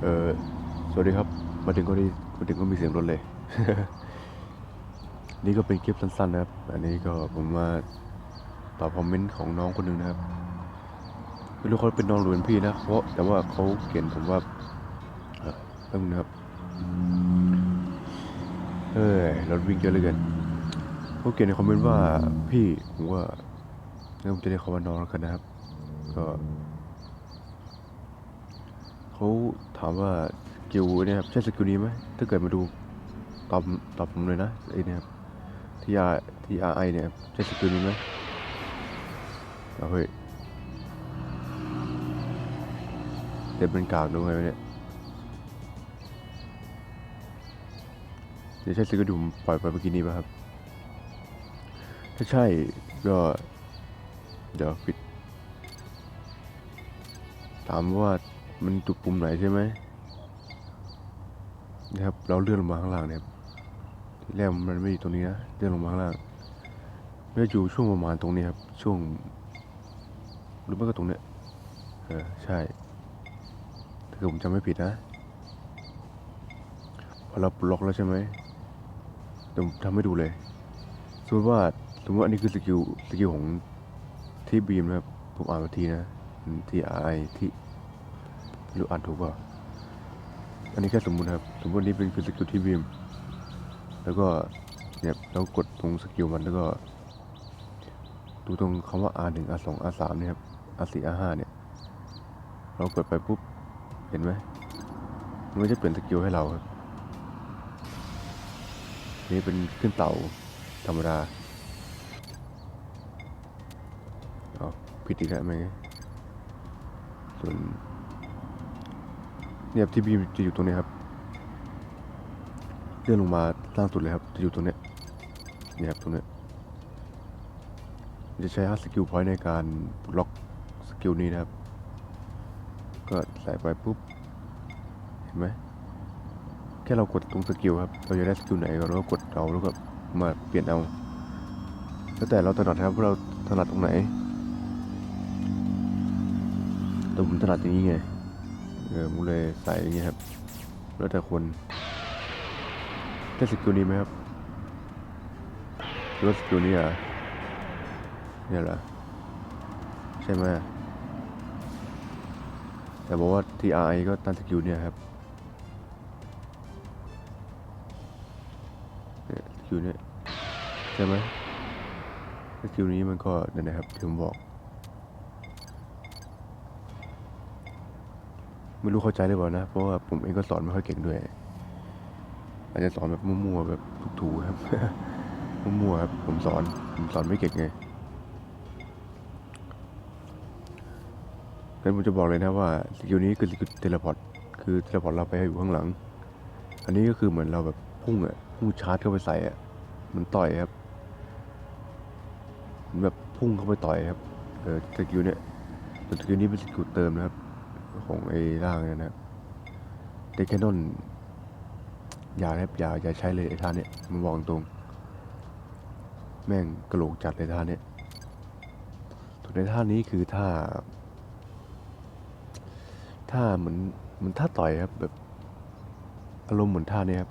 เออสวัสดีครับ มาถึงก็ดีมาถึงก็มีเสียงรถเลย นี่ก็เป็นคลิปสั้นๆนะครับ อันนี้ก็ผมมาตอบคอมเมนต์ของน้องคนหนึ่งนะครับไม่รู้เขาเป็นน้องหรือเป็นพี่นะเพราะแต่ว่าเขาเขียนผมว่าเออแป๊บนึงนะครับเอ้ยรถวิ่งเยอะเหลยกันเขาเขียนในคอมเมนต์ว่าพี่ผมว่างั้นผมจะเรียกเขาว่าน้องแล้วกันนะครับ ก็ เขาถามว่าสกิลเนี่ยครับใช่สกิลนี้ไหมถ้าเกิดมาดูตอบตอบผมเลยนะไอเนี่ยครับที่อาที่อาไอเนี่ยใช่สกิลนี้ไหมเอาเฮ้ยเด็ดเป็นกากดูไงวะเนี่ยเดี๋ยวใช่สกิลที่ผมปล่อยไปเมื่อกี้นี้ป่ะครับ ถ้าใช่ก็เดี๋ยวปิด ถามว่า มันจุดปุ่มไหนใช่ไหมนะครับ เราเลื่อนลงมาข้างล่างเนี่ยที่แรกมันไม่อยู่ตรงนี้นะเลื่อนลงมาข้างล่างไม่ได้อยู่ช่วงประมาณตรงนี้ครับ ช่วงหรือไม่ก็ตรงเนี้ยเออใช่ถ้าเกิดผมจำไม่ผิดนะพอเราปลดล็อกแล้วใช่ไหมเดี๋ยวทำให้ดูเลยสมมติว่าสมมติว่าอันนี้คือสกิลสกิลของที่บีมนะครับผมอ่านมาทีนะที่ไอที่ รู้อ่านถูกเปล่าอันนี้แค่สมมุติครับ สมมตินี้เป็นคือสกิลที่บีม แล้วก็เนี่ยเรากดตรงสกิลมันแล้วก็ดูตรงคำว่า R1 R2 R3 เนี่ยครับ R4 R5 เนี่ย เรากดไปปุ๊บ เห็นไหมมันก็จะเปลี่ยนสกิลให้เราครับ นี่เป็นขึ้นเต่าธรรมดาเอผิดอีกแล้วไหมส่วน เนี่ยครับที่บีมจะอยู่ตรงนี้ครับเลื่อนลงมาล่างสุดเลยครับจะอยู่ตรงนี้เนี่ยครับตรงนี้จะใช้5สกิลพอยต์ในการล็อกสกิลนี้นะครับ ก็ใส่ไปปุ๊บ เห็นไหมแค่เรากดตรงสกิลครับ เราจะได้สกิลไหนก็เราก็กดเอาแล้วก็มาเปลี่ยนเอาแล้วแต่เราถนัดครับว่าเราถนัดตรงไหนแต่ผมถนัดอย่างนี้ไง เออผมเลยใส่อย่างนี้ยครับ แล้วแต่คนได้สกิลนี้ไหมครับหรือว่าสกิลนี้อะเนี่ยเหรอใช่ไหมแต่บอกว่า TRI ก็ตั้งสกิลเนี่ยครับสกิลเนี่ยใช่ไหมสกิลนี้มันก็เนี่ยนะครับที่ผมบอก ไม่รู้เข้าใจหรือเปล่านะ เพราะว่าผมเองก็สอนไม่ค่อยเก่งด้วย อาจจะสอนแบบมั่วๆแบบถูกๆครับ มั่วๆครับ ผมสอน ผมสอนไม่เก่งไงงั้นผมจะบอกเลยนะว่าสกิลนี้คือสกิลเทเลพอร์ตคือเทเลพอร์ตเราไปอยู่ข้างหลัง อันนี้ก็คือเหมือนเราแบบพุ่งอะพุ่งชาร์จเข้าไปใส่อะมันต่อยครับมือนแบบพุ่งเข้าไปต่อยครับเออสกิลเนี้ยแต่สกิลนี้เป็นสกิลเติมนะครับ ของไอ้ร่างเนี่ยนะเดคแคนนอนอย่าครับอย่าอย่าใช้เลยไอ้ท่าเนี้ยมันบอกตรง แม่งกระโหลกจัดเลยท่าเนี้ยส่วนในท่านี้คือท่าท่าเหมือนเหมือนท่าต่อยครับแบบอารมณ์เหมือนท่านี้ครับ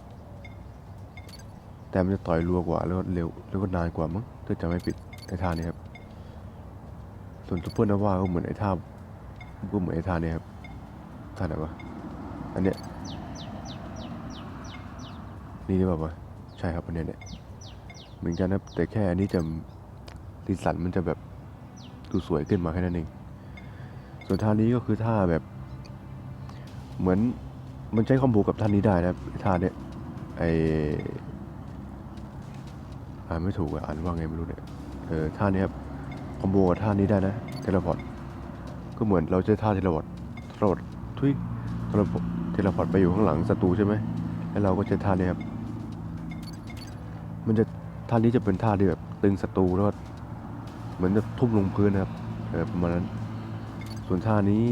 แต่มันจะต่อยรัวกว่าแล้วก็เร็วแล้วก็นานกว่ามั้งถ้าจำไม่ผิดไอ้ท่านี้ครับ ส่วนซูเปอร์นาวาก็เหมือนไอ้ท่าก็เหมือนไอ้ท่านี้ครับ ท่าไหนวะ อันเนี้ย นี่หรือเปล่าวะใช่ครับอันเนี้ยเนี่ย เหมือนกันนะแต่แค่อันนี้จะสีสันมันจะแบบดูสวยขึ้นมาแค่นั้นเอง ส่วนท่านี้ก็คือท่าแบบ เหมือนมันใช้คอมโบกับท่านี้ได้นะท่าเนี้ยไออ่านไม่ถูกอะอ่านว่าไงไม่รู้เนี่ยเออท่านี้ครับคอมโบกับท่านี้ได้นะเทเลพอร์ตก็เหมือนเราใช้ท่าเทเลพอร์ตเทเลพอร์ต ทุยเทเลพอร์ตเทเลพอร์ตไปอยู่ข้างหลังศัตรูใช่ไหมแล้วเราก็ใช้ท่านี้ครับ มันจะท่านี้จะเป็นท่าที่แบบตึงศัตรูแล้วเหมือนจะทุ่มลงพื้นนะครับเออประมาณนั้น ส่วนท่านี้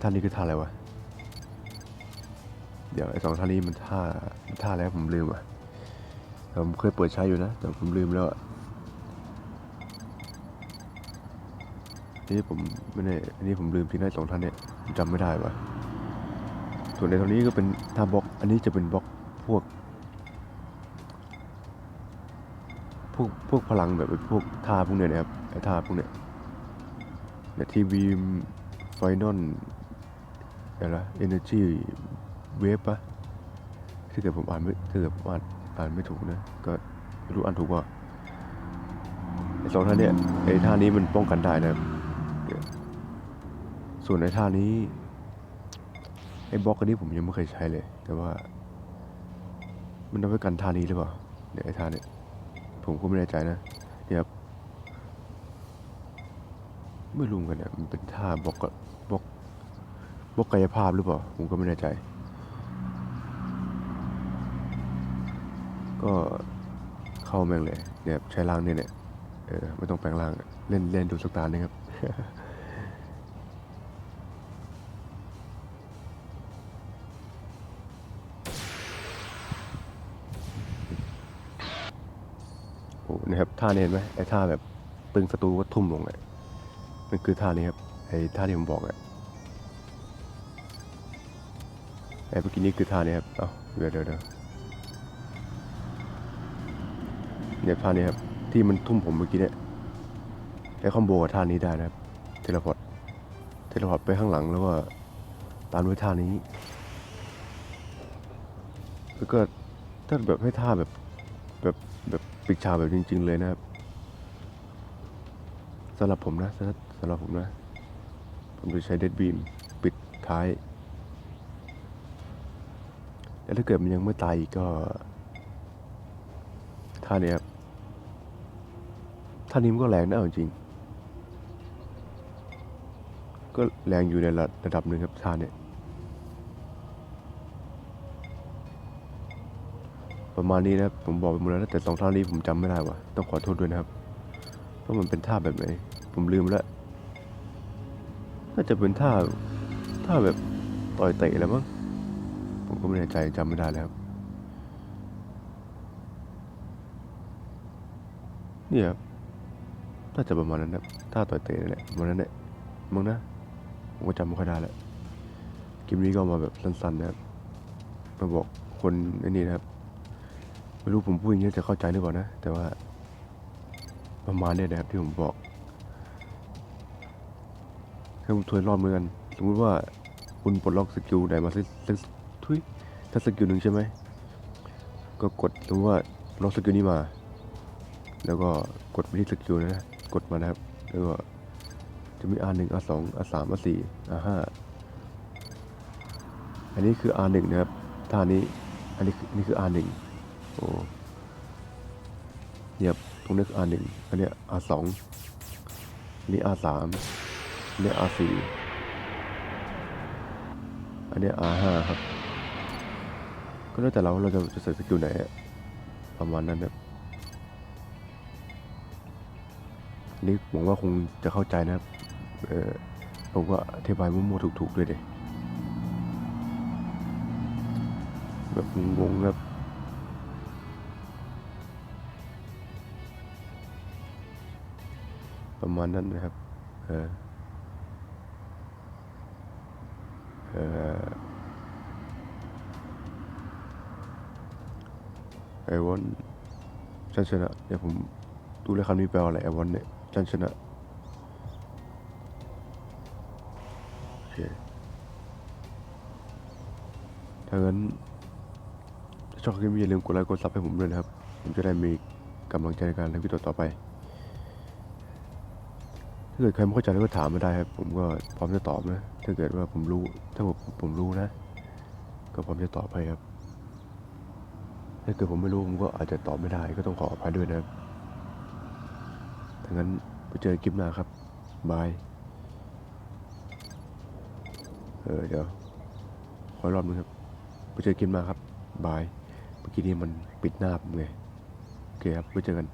ท่านี้คือท่าอะไรวะ เดี๋ยวไอ้สองท่านี้มันท่าท่าอะไรผมลืมอะแต่ผมเคยเปิดใช้อยู่นะ แต่ผมลืมแล้วอะ นี่ผมไม่ได้อันนี้ผมลืมทิ้งได้สองท่านเนี่ยจำไม่ได้ว่ะส่วนในตรงนี้ก็เป็นท่าบล็อก อันนี้จะเป็นบล็อกพวก พวกพวกพลังแบบพวกท่าพวกเนี้ยนะครับไอ้ท่าพวกเนี้ยเนี่ยทีวีไฟนอลอะไรนะเอเนอร์จีเวฟปะถ้าเกิดผมอ่านไม่ถ้าเกิดผมอ่านอ่านไม่ถูกนะ ก็รู้อ่านถูกว่าไอ้สองท่าเนี่ยไอ้ท่านี้มันป้องกันได้นะครับ ส่วนไอ้ท่านี้ไอ้บล็อกอันนี้ผมยังไม่เคยใช้เลย แต่ว่า มันเอาไว้กันท่านี้หรือเปล่าเนี่ยวไอ้ท่าเนี่ยผมก็ไม่แน่ใจนะเนี่ยครับไม่รู้เหมือนกันเนี่ยมันเป็นท่าบล็อกบล็อกบล็อกกายภาพหรือเปล่าผมก็ไม่แน่ใจ ก็เข้าแม่งเลยเนี่ยใช้ล่างเนี่ยเนี่ยเออไม่ต้องแปลงร่างเล่นเล่นดูสักตาหนึงครับ นะครับท่านี้เห็นไหมไอ้ท่าแบบตึงศัตรูก็ทุ่มลงเลยมันคือท่านี้ครับไอ้ท่าที่ผมบอกอะไอ้เมื่อกี้นี้คือท่านี้ครับเอ้าเดี๋ยวเดี๋ยวเดี๋ยวเนี่ยท่านี้ครับที่มันทุ่มผมเมื่อกี้เนี่ยไอ้คอมโบกับท่านี้ได้นะครับเทเลพอร์ตเทเลพอร์ตไปข้างหลังแล้วก็ตามด้วยท่านี้แล้วก็ถ้าแบบให้ท่าแบบ ปิดฉาแบบจริง ๆ เลยนะครับสำหรับผมนะสำหรับผมนะ ผมจะใช้เดดบีมปิดท้าย แล้วถ้าเกิดมันยังไม่ตายอีกก็ ท่านี้ครับ ท่านี้มันก็แรงนะเอาจริง ก็แรงอยู่ในระระดับหนึ่งครับท่าเนี่ย ประมาณนี้นะครับผมบอกไปหมดแล้วแต่สองท่านี้ผมจำไม่ได้ว่ะต้องขอโทษด้วยนะครับว่ามันเป็นท่าแบบไหนผมลืมแล้วน่าจะเป็นท่าท่าแบบต่อยเตะแล้วมั้งผมก็ไม่แน่ใจจำไม่ได้แล้วครับเนี่ยครับน่าจะประมาณนั้นนะท่าต่อยเตะนั่นแหละประมาณนั้นแหละมั้งนะผมก็จำไม่ค่อยได้แล้วคลิปนี้ก็มาแบบสั้นๆนะครับมาบอกคนไอ้นี่นะครับ ไม่รู้ผมพูดอย่างนี้จะเข้าใจหรือเปล่านะ แต่ว่าประมาณเนี้นะครับที่ผมบอกให้ผมทวนรอบเหมือนกัน สมมติว่าคุณปลดล็อกสกิลไหนมาสักทุยถ้าสกิลหนึ่งใช่ไหม ก็กดสมมติว่าล็อกสกิลนี้มา แล้วก็กดไปที่สกิลนะ กดมานะครับ แล้วก็จะมี R 1 R 2 R 3 R 4 R 5อันนี้คือ R 1นะครับท่านี้ อันนี้คืออันนี้คือ R 1 โอ้เนี่ยตรงนี้คือ R 1อันนี้ R 2อันนี้ R 3อันนี้ R 4อันนี้ R 5ครับ ก็แล้วแต่เราเราจะจะใส่สกิลไหนประมาณนั้นครับนนี้หวังว่าคงจะเข้าใจนะครับ เออผมก็อธิบายมั่วๆถูกๆด้วยเด็แบบงงครับ ประมาณนั้นนะครับ เออเออ ไอวอนจันชนะเดี๋ยวผมดูเลยคำนี้แปลว่าอะไรไอวอนเนี่ยจันชนะโอเคถ้างั้นถ้าชอบคลิปนี้อย่าลืมกดไลค์กดซับให้ผมด้วยนะครับ ผมจะได้มีกำลังใจในการทำวิดีโอต่อไป ถ้าเกิดใครไม่เข้าใจก็ถามมาได้ครับ ผมก็พร้อมจะตอบนะ ถ้าเกิดว่าผมรู้ ถ้าผมผมรู้นะ ก็พร้อมจะตอบให้ครับ ถ้าเกิดผมไม่รู้ผมก็อาจจะตอบไม่ได้ ก็ต้องขออภัยด้วยนะครับถ้างั้นไปเจอคลิปหน้าครับ บาย เออเดี๋ยว ขอรอบนึงครับไปเจอคลิปหน้าครับ บาย เมื่อกี้นี้มันปิดหน้าผมไงโอเคครับไว้เจอกัน